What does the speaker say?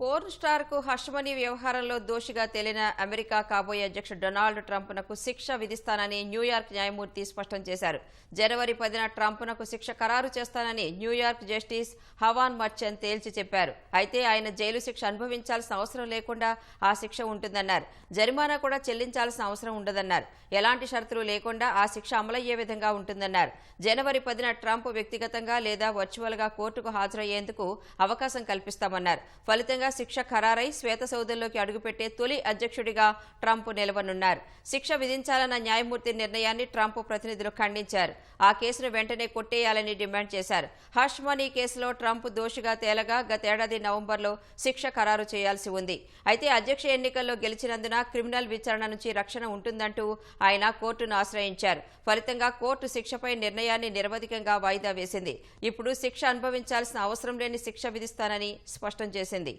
Porn స్టార్కు హర్షమణి వ్యవహారంలో దోషిగా తేలిన అమెరికా కాబోయే అధ్యక్షుడు డొనాల్డ్ ట్రంప్నకు శిక్ష విధిస్తానని న్యూయార్క్ న్యాయమూర్తి స్పష్టం చేశారు. జనవరి పదిన ట్రంప్నకు శిక్ష ఖరారు చేస్తానని న్యూయార్క్ జస్టిస్ హవాన్ మర్చన్ తేల్చి చెప్పారు. అయితే ఆయన జైలు శిక్ష అనుభవించాల్సిన అవసరం లేకుండా ఆ శిక్ష ఉంటుందన్నారు. జరిమానా కూడా చెల్లించాల్సిన అవసరం ఉండదన్నారు. ఎలాంటి షరతులు లేకుండా ఆ శిక్ష అమలయ్యే విధంగా ఉంటుందన్నారు. జనవరి పదిన ట్రంప్ వ్యక్తిగతంగా లేదా వర్చువల్గా కోర్టుకు హాజరయ్యేందుకు అవకాశం కల్పిస్తామన్నారు. ఫలితంగా శిక్ష ఖరారై శ్వేతసౌధంలోకి అడుగుపెట్టే తొలి అధ్యక్షుడిగా ట్రంప్ నిలవనున్నారు. శిక్ష విధించాలన్న న్యాయమూర్తి నిర్ణయాన్ని ట్రంప్ ప్రతినిధులు ఖండించారు. ఆ కేసును వెంటనే కొట్టేయాలని డిమాండ్ చేశారు. హర్ష్మనీ కేసులో ట్రంప్ దోషిగా తేలగా గతేడాది నవంబర్లో శిక్ష ఖరారు చేయాల్సి ఉంది. అయితే అధ్యక్ష ఎన్నికల్లో గెలిచినందున క్రిమినల్ విచారణ నుంచి రక్షణ ఉంటుందంటూ ఆయన కోర్టును ఆశ్రయించారు. ఫలితంగా కోర్టు శిక్షపై నిర్ణయాన్ని నిరవధికంగా వాయిదా వేసింది. ఇప్పుడు శిక్ష అనుభవించాల్సిన అవసరం లేని శిక్ష విధిస్తానని స్పష్టం చేసింది.